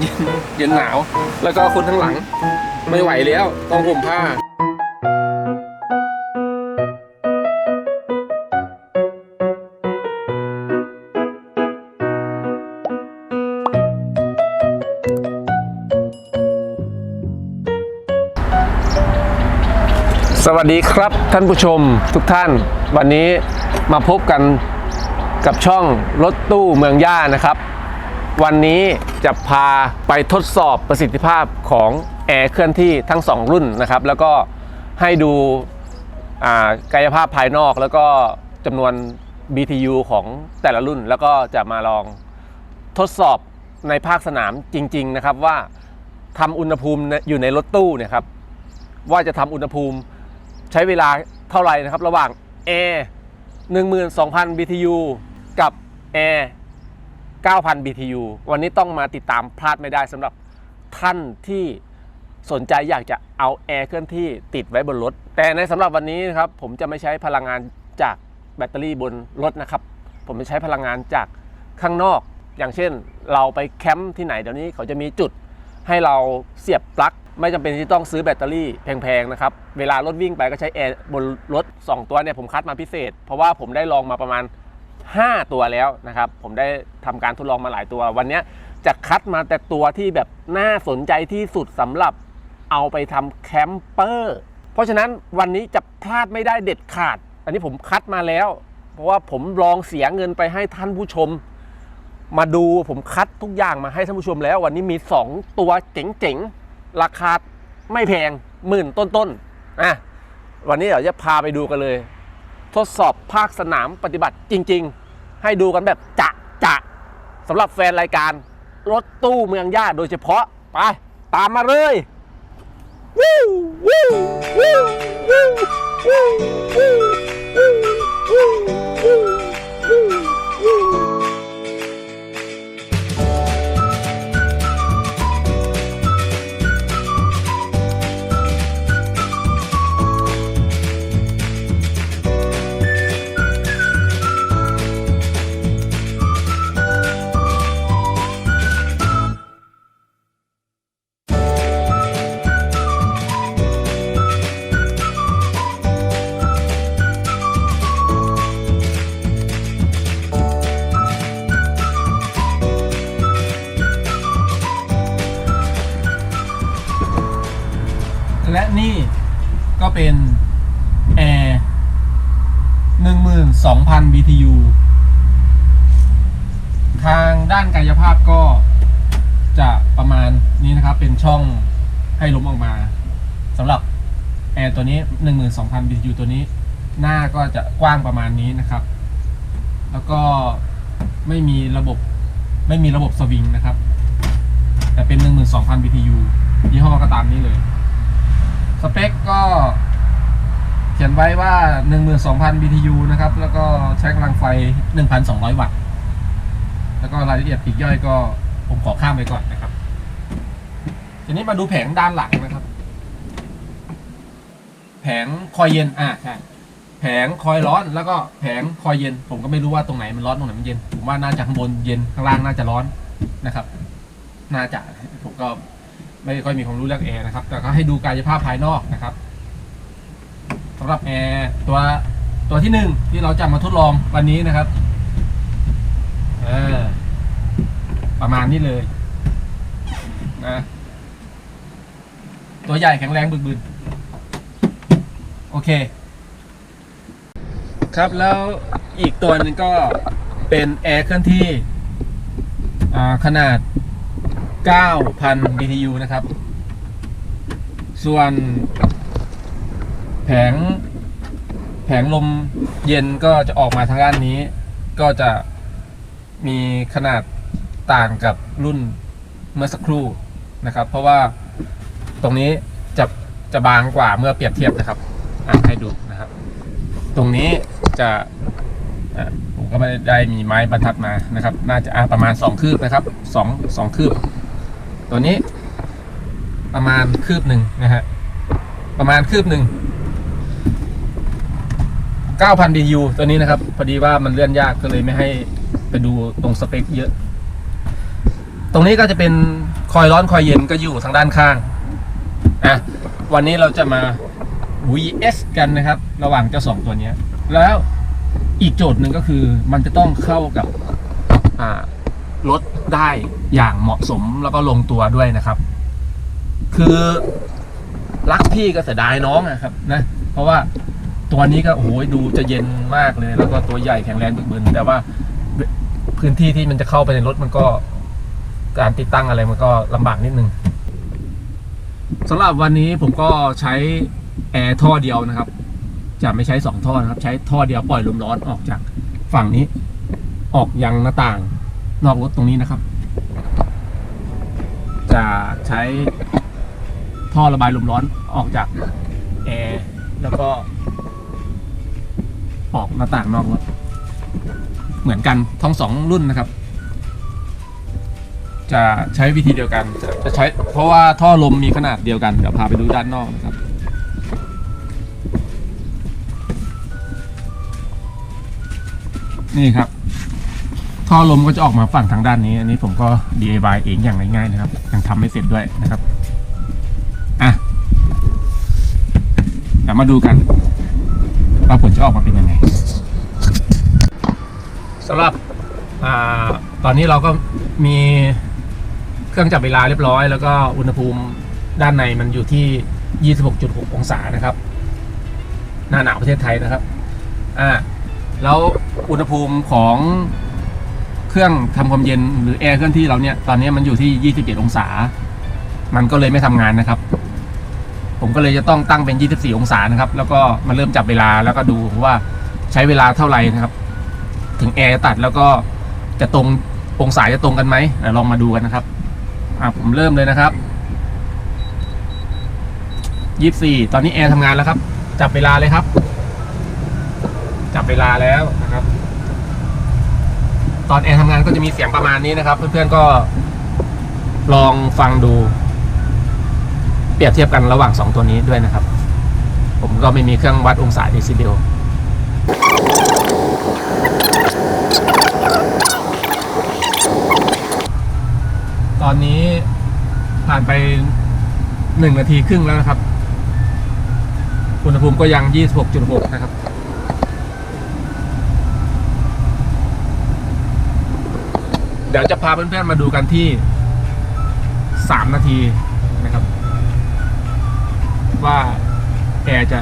เย็นเย็นหนาว แล้วก็คนข้งหลัง ไม่ไหวแล้วต้องห่มผ้าสวัสดีครับท่านผู้ชมทุกท่าน วันนี้มาพบกันกับช่องรถตู้เมืองย่านะครับ วันนี้จะพาไปทดสอบประสิทธิภาพของแอร์เคลื่อนที่ทั้ง 2 รุ่นนะครับ แล้วก็ให้ดูกายภาพภายนอกแล้วก็จำนวน BTU ของแต่ละรุ่น แล้วก็จะมาลองทดสอบในภาคสนามจริง ๆ นะครับว่าทำอุณหภูมิอยู่ในรถตู้เนี่ยครับว่าจะทำอุณหภูมิใช้เวลาเท่าไหร่นะครับ ระหว่าง Air 12,000 BTU กับ Air 9,000 BTU วันนี้ต้องมาติดตามพลาดไม่ได้สำหรับท่านที่สนใจอยากจะเอาแอร์เคลื่อนที่ติดไว้บนรถ แต่ในสำหรับวันนี้นะครับผมจะไม่ใช้พลังงานจากแบตเตอรี่บนรถนะครับ ผมจะใช้พลังงานจากข้างนอก อย่างเช่น เราไปแคมป์ที่ไหนเดี๋ยวนี้เขาจะมีจุดให้เราเสียบปลั๊กไม่จำเป็นที่ต้องซื้อแบตเตอรี่แพงๆนะครับ เวลารถวิ่งไปก็ใช้แอร์บนรถ 2 ตัวเนี่ยผมคัดมาพิเศษ เพราะว่าผมได้ลองมาประมาณ 5 ตัวแล้วนะครับ ผมได้ทำการทดลองมาหลายตัว วันนี้จะคัดมาแต่ตัวที่แบบน่าสนใจที่สุดสำหรับเอาไปทำแคมเปอร์เพราะฉะนั้นวันนี้จะพลาดไม่ได้เด็ดขาด อันนี้ผมคัดมาแล้ว เพราะว่าผมลองเสียเงินไปให้ท่านผู้ชม มาดูผมคัดทุกอย่างมาให้ท่านผู้ชมแล้ว วันนี้มี 2 ตัวเจ๋งๆราคาไม่แพงหมื่นต้นๆอะวันนี้เดี๋ยวจะพาไปดูกันเลย ทดสอบภาคสนามปฏิบัติจริง ๆ ให้ดูกันแบบจะจะสำหรับแฟนรายการรถตู้เมืองย่าโดยเฉพาะไปตามมาเลยวู้วู้วู้วู้วู้วู้วู้ ตัวนี้ 12,000 BTU ตัวนี้ หน้าก็จะกว้างประมาณนี้นะครับ แล้วก็ไม่มีระบบไม่มีระบบสวิงนะครับ แต่เป็น 12,000 BTU ยี่ห้อก็ตามนี้เลย สเปคก็เขียนไว้ว่า 12,000 BTU นะครับ แล้วก็ใช้กำลังไฟ 1,200 วัตต์ แล้วก็รายละเอียดปลีกย่อยก็ผมขอข้ามไปก่อนนะครับ ทีนี้มาดูแผงด้านหลังนะครับ แผงคอยเย็นอ่าใช่แผงคอยร้อนแล้วก็แผงคอยเย็น ผมก็ไม่รู้ว่าตรงไหนมันร้อนตรงไหนมันเย็น ผมว่าน่าจะข้างบนเย็นข้างล่างน่าจะร้อนนะครับ น่าจะผมก็ไม่ค่อยมีความรู้เรื่องแอร์นะครับ แต่ก็ให้ดูกายภาพภายนอกนะครับสำหรับแอร์ตัวตัวที่หนึ่งที่เราจะมาทดลองวันนี้นะครับเออประมาณนี้เลยนะตัวใหญ่แข็งแรงบึกบึน โอเค ครับแล้วอีกตัวหนึ่งก็เป็นแอร์เคลื่อนที่อ่าขนาด 9,000 BTU นะครับ ส่วน แผง แผงลมเย็นก็จะออกมาทางด้านนี้ ก็จะมีขนาดต่างกับรุ่นเมื่อสักครู่นะครับ เพราะว่าตรงนี้จะจะบางกว่าเมื่อเปรียบเทียบนะครับ่ะให้ดูนะครับ ตรงนี้จะผมก็ไม่ได้มีไม้บรรทัดมานะครับ น่าจะอะประมาณ 2 คืบนะครับ2 2คืบ ตัวนี้ ประมาณคืบหนึ่งนะฮะประมาณคืบหนึ่ง9,000 BTU ตัวนี้นะครับ พอดีว่ามันเลื่อนยากก็เลยไม่ให้ไปดูตรงสเปคเยอะ ตรงนี้ก็จะเป็นคอยร้อนคอยเย็นก็อยู่ทางด้านข้างอะวันนี้เราจะมา vs กันนะครับ ระหว่างเจ้าสองตัวนี้ แล้วอีกโจทย์หนึ่งก็คือมันจะต้องเข้ากับรถได้อย่างเหมาะสมแล้วก็ลงตัวด้วยนะครับ คือรักพี่ก็เสียดายน้องอะครับนะ เพราะว่าตัวนี้ก็โอ้โหดูจะเย็นมากเลย แล้วก็ตัวใหญ่แข็งแรงบึกบึนแต่ว่าพื้นที่ที่มันจะเข้าไปในรถมันก็การติดตั้งอะไรมันก็ลำบากนิดนึงสำหรับวันนี้ผมก็ใช้ แอร์ท่อเดียวนะครับ จะไม่ใช้สองท่อนะครับ ใช้ท่อเดียวปล่อยลมร้อนออกจากฝั่งนี้ ออกยังหน้าต่างนอกรถตรงนี้นะครับ จะใช้ท่อระบายลมร้อนออกจากแอร์แล้วก็ ออกหน้าต่างนอกรถเหมือนกันทั้งสองรุ่นนะครับ จะใช้วิธีเดียวกัน จะจะใช้เพราะว่าท่อลมมีขนาดเดียวกันเดี๋ยวพาไปดูด้านนอกนะครับ นี่ครับ ท่อลมก็จะออกมาฝั่งทางด้านนี้ อันนี้ผมก็ DIY เองอย่างง่ายๆนะครับยังทำไม่เสร็จด้วยนะครับอะเดี๋ยวมาดูกันว่าผลจะออกมาเป็นยังไงสำหรับอ่าตอนนี้เราก็มีเครื่องจับเวลาเรียบร้อย แล้วก็อุณหภูมิด้านในมันอยู่ที่ 26.6 องศานะครับ หน้าหนาวประเทศไทยนะครับ อ่า แล้ว อุณหภูมิของเครื่องทำความเย็นหรือแอร์เคลื่อนที่เราเนี่ยตอนนี้มันอยู่ที่ 27 องศา มันก็เลยไม่ทำงานนะครับ ผมก็เลยจะต้องตั้งเป็น 24 องศานะครับ แล้วก็มาเริ่มจับเวลาแล้วก็ดูว่าใช้เวลาเท่าไหร่นะครับ ถึงแอร์ตัดแล้วก็จะตรงองศาจะตรงกันไหมลองมาดูกันนะครับอ่าผมเริ่มเลยนะครับ24ตอนนี้แอร์ทำงานแล้วครับ จับเวลาเลยครับ จับเวลาแล้วนะครับ ตอนแอร์ทำงานก็จะมีเสียงประมาณนี้นะครับ เพื่อนๆก็ลองฟังดู เปรียบเทียบกันระหว่าง 2 ตัวนี้ด้วยนะครับ ผมก็ไม่มีเครื่องวัดองศาเดซิเบลตอนนี้ผ่านไป1นาทีครึ่งแล้วนะครับ อุณหภูมิก็ยัง 26.6 นะครับ เดี๋ยวจะพาเพื่อนๆมาดูกันที่3นาทีนะครับ ว่าแอร์จะ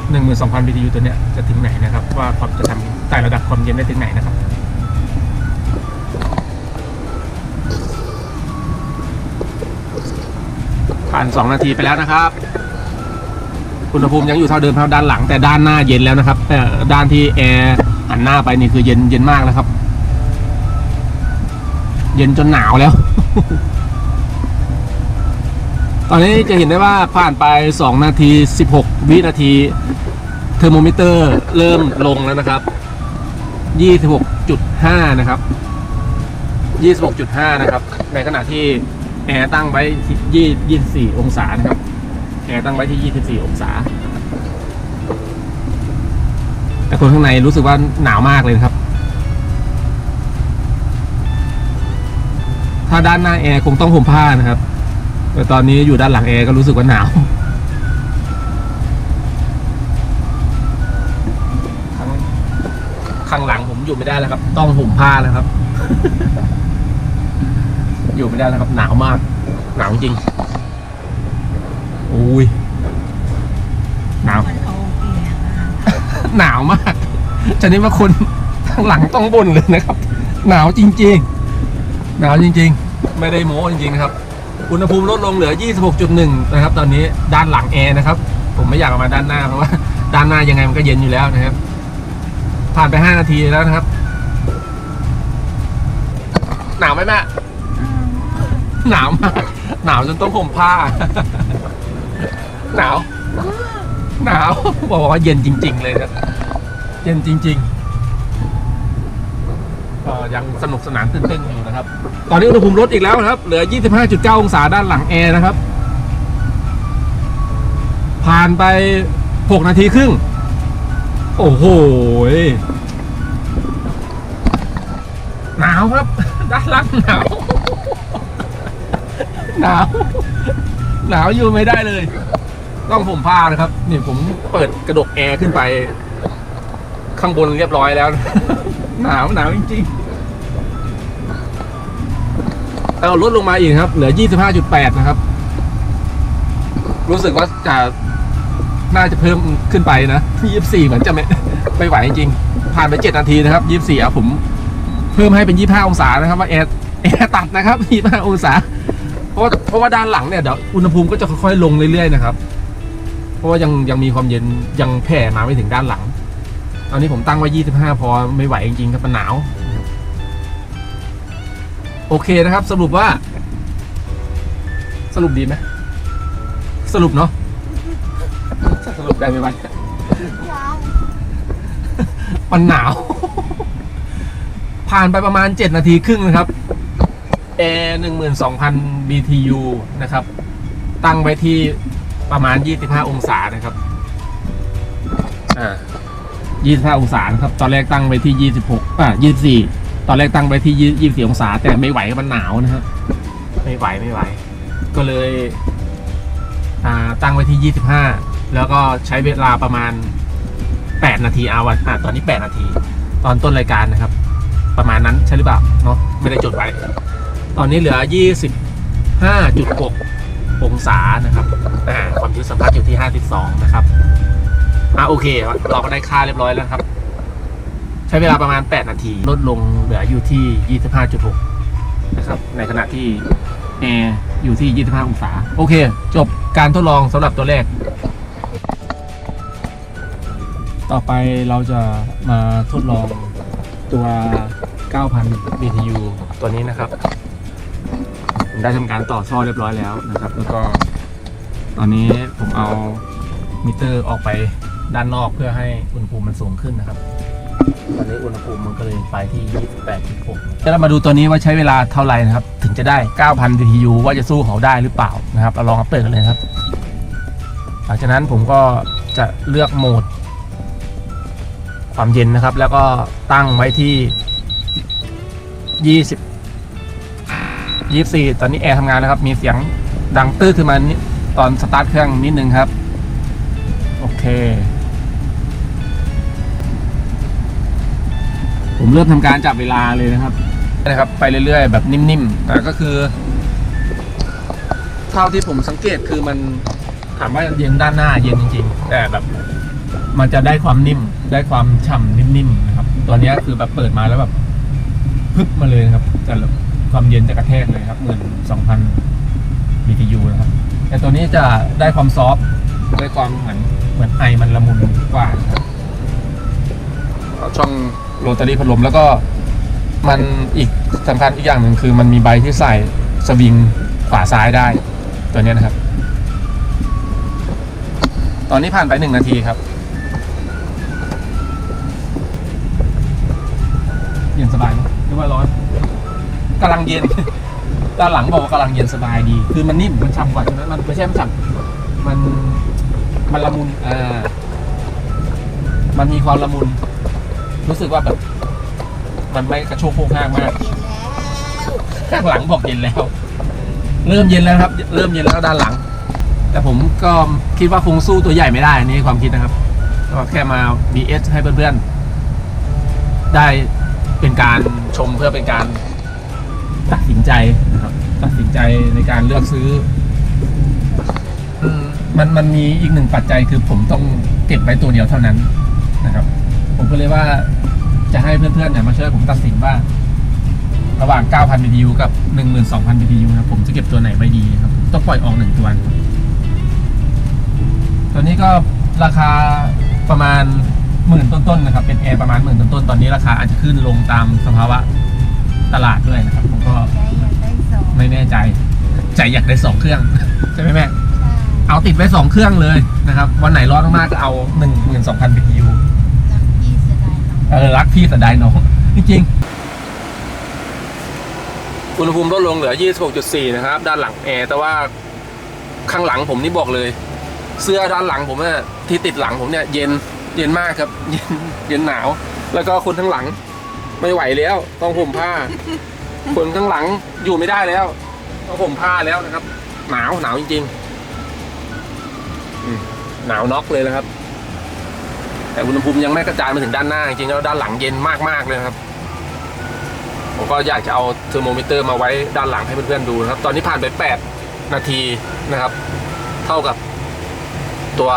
12,000 BTU ตัวเนี้ยจะถึงไหนนะครับ ว่าความจะทำไต่ระดับความเย็นได้ถึงไหนนะครับผ่าน2นาทีไปแล้วนะครับอุณหภูมิยังอยู่เท่าเดิมเท่าด้านหลังแต่ด้านหน้าเย็นแล้วนะครับ แต่ด้านที่แอร์หันหน้าไปนี่คือเย็นเย็นมากแล้วครับ เย็นจนหนาวแล้ว ตอนนี้จะเห็นได้ว่าผ่านไป 2 นาที 16 วินาที เทอร์โมมิเตอร์เริ่มลงแล้วนะครับ 26.5 นะครับ 26.5 นะครับ ในขณะที่แอร์ตั้งไว้ที่24 องศานะครับ แอร์ตั้งไว้ที่ 24 องศา แต่คนข้างในรู้สึกว่าหนาวมากเลยนะครับ ถ้าด้านหน้าแอร์คงต้องห่มผ้านะครับแต่ตอนนี้อยู่ด้านหลังแอร์ก็รู้สึกว่าหนาวข้างข้างหลังผมอยู่ไม่ได้แล้วครับ ต้องห่มผ้าแล้วครับ อยู่ไม่ได้แล้วครับ หนาวมาก หนาวจริงโอ้ยหนาวหนาวมากฉะนี้ว่าคนข้างหลังต้องบ่นเลยนะครับ หนาวจริง ๆ หนาวจริงๆ ไม่ได้โม้จริงๆนะครับ อุณหภูมิลดลงเหลือ 26.1 นะครับ ตอนนี้ด้านหลังแอร์นะครับ ผมไม่อยากเอามาด้านหน้าเพราะว่าด้านหน้ายังไงมันก็เย็นอยู่แล้วนะครับ ผ่านไป 5 นาทีแล้วนะครับ หนาวไหมแม่หนาวมากหนาวจนต้องห่มผ้า หนาว หนาวบอกว่าเย็นจริง ๆ เลยครับเย็นจริง ๆ ก็ยังสนุกสนานตื่นเต้นอยู่นะครับ ตอนนี้อุณหภูมิลดอีกแล้วนะครับ เหลือ 25.9 องศาด้านหลังแอร์นะครับ ผ่านไป 6 นาทีครึ่ง โอ้โหหนาวครับ ด้านหลังหนาว หนาว หนาวอยู่ไม่ได้เลย ต้องผมผ้านะครับนี่ผมเปิดกระดกแอร์ขึ้นไป ข้างบนเรียบร้อยแล้ว หนาวหนาวจริงๆเอาลดลงมาอีกครับ เหลือ 25.8 นะครับ รู้สึกว่าจะน่าจะเพิ่มขึ้นไปนะ 24 เหมือนจะไม่ไม่ไหวจริงๆผ่านไป 7 นาทีนะครับ 24อะผมเพิ่มให้เป็น 25 องศานะครับ ว่าแอร์แอร์ตัดนะครับ 25 องศา เพราะว่าเพราะว่าด้านหลังเนี่ยเดี๋ยวอุณหภูมิก็จะค่อยๆลงเรื่อยๆนะครับ เพราะว่ายังยังมีความเย็นยังแผ่มาไม่ถึงด้านหลังต อนนี้ผมตั้งไว้ 25 พอไม่ไหวจริงๆครับมันหนาว โอเคนะครับ สรุปว่า สรุปดีไหมสรุปเนาะสรุปได้ไหมวันมันหนาว ผ่านไปประมาณ 7 นาทีครึ่งนะครับแอร์หนึ่งหมื่นสองพัน BTU นะครับ ตั้งไว้ที่ประมาณ 25 องศานะครับ อ่า 25 องศานะครับ ตอนแรกตั้งไว้ที่ 26อ่า24 ตอนแรกตั้งไว้ที่ 24 องศา แต่ไม่ไหวมันหนาวนะฮะไม่ไหวไม่ไหว ก็เลยอ่าตั้งไว้ที่ 25 แล้วก็ใช้เวลาประมาณ 8 นาทีเอาวันอ่าตอนนี้ 8 นาที ตอนต้นรายการนะครับ ประมาณนั้นใช่หรือเปล่าเนาะไม่ได้จดไว้ ตอนนี้เหลือ 25.6 องศานะครับอ่าความชื้นสัมผัสอยู่ที่ 52 นะครับ อ่าโอเคเราก็ได้ค่าเรียบร้อยแล้วครับ ใช้เวลาประมาณ 8 นาที ลดลงเหลืออยู่ที่ 25.6 นะครับ ในขณะที่แอร์อยู่ที่ 25 องศา โอเค จบการทดลองสำหรับตัวแรก ต่อไปเราจะมาทดลองตัว 9,000 BTU ตัวนี้นะครับผมได้ทำการต่อท่อเรียบร้อยแล้วนะครับ แล้วก็ตอนนี้ผมเอามิเตอร์ออกไป ด้านนอกเพื่อให้อุณหภูมิมันสูงขึ้นนะครับ ตอนนี้อุณหภูมิมันก็เลยไปที่ 28.6แล้วเรามาดูตัวนี้ว่าใช้เวลาเท่าไหร่นะครับ ถึงจะได้ 9,000 BTU ว่าจะสู้เขาได้หรือเปล่านะครับเราลองเอาเปิดกันเลยครับ หลังจากนั้นผมก็จะเลือกโหมด ความเย็นนะครับ แล้วก็ตั้งไว้ที่ 20 24 ตอนนี้แอร์ทำงานแล้วครับ มีเสียงดังตื้อขึ้นมาตอนสตาร์ทเครื่องนิดนึงครับ โอเค ผมเริ่มทำการจับเวลาเลยนะครับนะครับ ไปเรื่อยๆ แบบนิ่มๆแต่ก็คือ เท่าที่ผมสังเกตคือมันถามว่าเย็นด้านหน้าเย็นจริง ๆ แต่แบบ มันจะได้ความนิ่มได้ความฉ่ำนิ่มๆนะครับตัวนี้คือแบบเปิดมาแล้วแบบพึบมาเลยครับแต่ความเย็นจะกระแทกเลยครับเหมือน2,000 BTU นะครับ แต่ตัวนี้จะได้ความซอฟต์ได้ความเหมือนเหมือนไอมันละมุนกว่าครับช่อง โรตารี่พัดลมแล้วก็มันอีกสำคัญอีกอย่างหนึ่งคือมันมีใบที่ใส่สวิงขวาซ้ายได้ ตัวเนี้ยนะครับ ตอนนี้ผ่านไปหนึ่งนาทีครับเย็นสบายไหมหรือว่าร้อนกำลังเย็น ด้านหลังบอกว่ากำลังเย็นสบายดี คือมันนิ่มมันฉ่ำกว่าใช่ไหมมันไม่ใช่มันฉ่ำมันมันละมุนอ่ามันมีความละมุน รู้สึกว่าแบบ มันไม่กระโชกโคกห้างมากข้างหลังบอกเย็นแล้ว เริ่มเย็นแล้วครับ เริ่มเย็นแล้วด้านหลัง แต่ผมก็คิดว่าคงสู้ตัวใหญ่ไม่ได้อันนี่ความคิดนะครับก็แค่มา BS ให้เพื่อนๆ ได้เป็นการชมเพื่อเป็นการตัดสินใจนะครับ ตัดสินใจในการเลือกซื้อมันมันมีอีกหนึ่งปัจจัยคือผมต้องเก็บไว้ตัวเดียวเท่านั้นนะครับ ผมก็เลยว่าจะให้เพื่อนๆเนี่ยมาช่วยผมตัดสินว่า ระหว่าง 9,000 BTU กับ 12,000 BTU นะครับผมจะเก็บตัวไหนไว้ดีครับ ต้องปล่อยออกหนึ่งตัว ตัวนี้ก็ราคาประมาณหมื่นต้นๆนะครับ เป็นแอร์ประมาณหมื่นต้นๆ ตอนนี้ราคาอาจจะขึ้นลงตามสภาวะตลาดด้วยนะครับ ผมก็ใจอยากได้สองไม่แน่ใจ ใจอยากได้สองเครื่อง ใช่ไหมแม่เอาติดไว้สองเครื่องเลยนะครับ วันไหนร้อนมากๆก็เอาหนึ่งหมื่นสองพัน BTU รักพี่ เออรักพี่แต่ได้น้องจริงๆอุณหภูมิลดลงเหลือ 26.4 นะครับ ด้านหลังแอร์แต่ว่าข้างหลังผมนี่บอกเลย เสื้อด้านหลังผมเนี่ยที่ติดหลังผมเนี่ยเย็นเย็นมากครับ เย็นเย็นหนาว แล้วก็คนข้างหลัง ไม่ไหวแล้ว ต้องห่มผ้า คนข้างหลังอยู่ไม่ได้แล้วก็ผมผ้าแล้วนะครับ หนาวหนาวจริงๆหนาวน็อกเลยนะครับ แต่อุณหภูมิยังไม่กระจายมาถึงด้านหน้า จริงๆแล้วด้านหลังเย็นมากๆเลยครับ ผมก็อยากจะเอาเทอร์โมมิเตอร์มาไว้ด้านหลังให้เพื่อนๆดูนะครับ ตอนนี้ผ่านไป 8 นาทีนะครับ เท่ากับตัว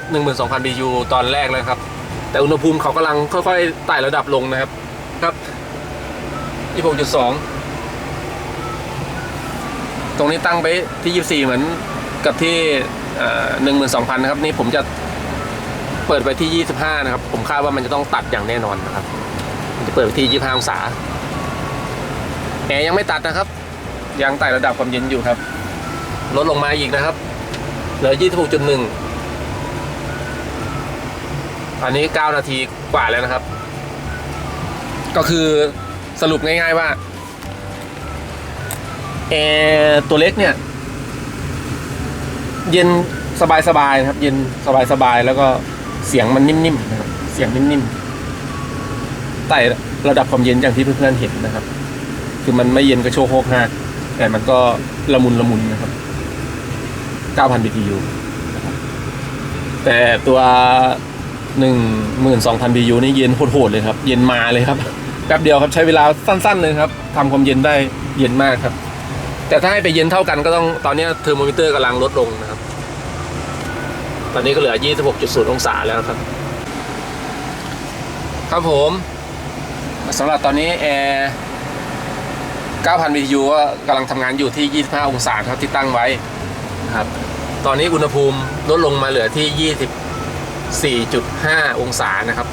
12,000 BU ตอนแรกเลยครับ แต่อุณหภูมิเขากำลังค่อยๆไต่ระดับลงนะครับ ครับ26.2 ตรงนี้ตั้งไปที่ 24 เหมือนกับที่หนึ่งหมื่นสองพันนะครับ นี่ผมจะ เปิดไปที่ 25 นะครับ ผมคาดว่ามันจะต้องตัดอย่างแน่นอนนะครับผมจะเปิดไปที่ 25 องศาแอร์ยังไม่ตัดนะครับ ยังไต่ระดับความเย็นอยู่ครับ ลดลงมาอีกนะครับ เหลือ 26.1 อันนี้ 9 นาทีกว่าแล้วนะครับ ก็คือสรุปง่ายๆว่าแอร์ตัวเล็กเนี่ย เย็นสบายๆนะครับ เย็นสบายๆแล้วก็ เสียงมันนิ่มๆนะครับเสียงนิ่มๆไต่ระดับความเย็นอย่างที่เพื่อนๆเห็นนะครับ คือมันไม่เย็นกระโชกโฮกฮากแต่มันก็ละมุนละมุนนะครับ 9,000 BTU นะครับแต่ตัว12,000 BTU นี่เย็นโหดๆเลยครับ เย็นมาเลยครับแป๊บเดียวครับใช้เวลาสั้นๆเลยครับทำความเย็นได้เย็นมากครับ แต่ถ้าให้ไปเย็นเท่ากันก็ต้องตอนนี้เทอร์โมมิเตอร์กำลังลดลงนะครับ ตอนนี้ก็เหลือ 26.0 องศาแล้วครับ ครับผมสำหรับตอนนี้แอร์9,000 BTU ก็กำลังทำงานอยู่ที่ 25 องศาครับที่ตั้งไว้นะครับ ตอนนี้อุณหภูมิลดลงมาเหลือที่ 24.5 องศานะครับ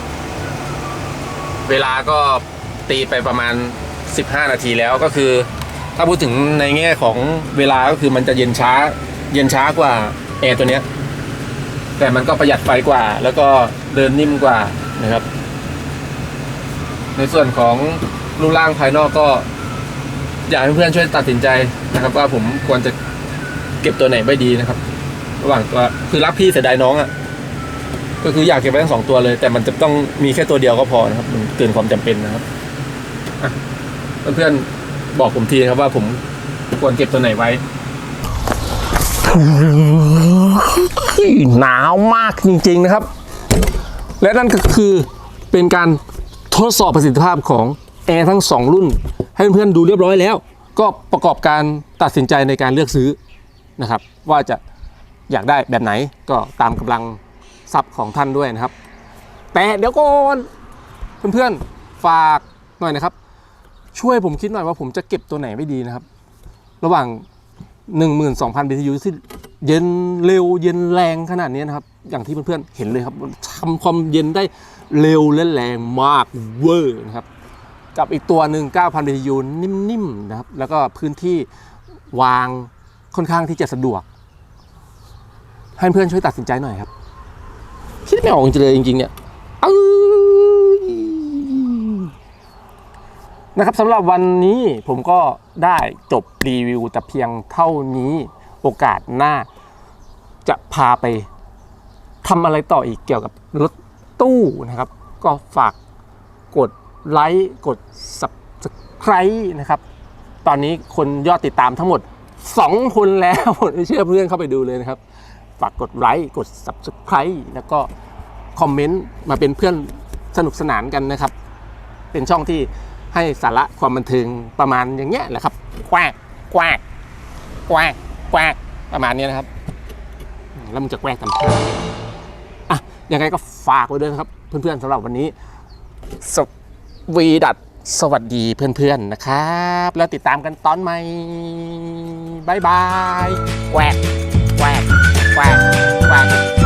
เวลาก็ตีไปประมาณ 15 นาทีแล้วก็คือ ถ้าพูดถึงในแง่ของเวลาก็คือมันจะเย็นช้า เย็นช้ากว่าแอร์ตัวเนี้ย แต่มันก็ประหยัดไฟกว่า แล้วก็เดินนิ่มกว่านะครับ ในส่วนของรูปร่างภายนอกก็ อยากให้เพื่อนช่วยตัดสินใจนะครับ ว่าผมควรจะเก็บตัวไหนไม่ดีนะครับ ระหว่างตัวคือรักพี่เสียดายน้องอะ่ะก็คืออยากเก็บไว้ทั้งสองตัวเลย แต่มันจะต้องมีแค่ตัวเดียวก็พอนะครับ มันเกินความจำเป็นนะครับเพื่อนๆบอกผมทีนะครับว่าผมควรเก็บตัวไหนไว้ หนาวมากจริงๆนะครับ และนั่นก็คือเป็นการทดสอบประสิทธิภาพของแอร์ทั้ง 2 รุ่น ให้เพื่อนๆดูเรียบร้อยแล้ว ก็ประกอบการตัดสินใจในการเลือกซื้อนะครับ ว่าจะอยากได้แบบไหนก็ตามกำลังทรัพย์ของท่านด้วยนะครับ แต่เดี๋ยวก่อนเพื่อนๆฝากหน่อยนะครับ ช่วยผมคิดหน่อยว่าผมจะเก็บตัวไหนไม่ดีนะครับ ระหว่าง 12,000 BTU ที่เย็นเร็วเย็นแรงขนาดนี้นะครับ อย่างที่เพื่อนๆเห็นเลยครับทำความเย็นได้เร็วและแรงมากเวอร์นะครับ กับอีกตัวหนึ่ง9,000 BTU นิ่มๆนะครับ แล้วก็พื้นที่วางค่อนข้างที่จะสะดวก ให้เพื่อนช่วยตัดสินใจหน่อยครับ คิดไม่ออกจริงๆเลยจริงๆเนี่ยเอ้ย นะครับสำหรับวันนี้ผมก็ได้จบรีวิวแต่เพียงเท่านี้โอกาสหน้าจะพาไปทำอะไรต่ออีกเกี่ยวกับรถตู้นะครับ ก็ฝากกดไลค์กด subscribe นะครับ ตอนนี้คนยอดติดตามทั้งหมด 2 คนแล้วผมเชื่อเพื่อนเข้าไปดูเลยนะครับ ฝากกดไลค์กด subscribe แล้วก็คอมเมนต์มาเป็นเพื่อนสนุกสนานกันนะครับ เป็นช่องที่ ให้สาระความบันเทิงประมาณอย่างเงี้ยแหละครับกว้างกว้างกว้างกว้างประมาณนี้นะครับ แล้วมันจะแกว้งทำไมอะยังไงก็ฝากไว้ด้วยครับ เพื่อนๆสำหรับวันนี้สวีดัดสวัสดีเพื่อนๆนะครับ แล้วติดตามกันตอนใหม่บายบายแกวกแกวกแกวกแกวก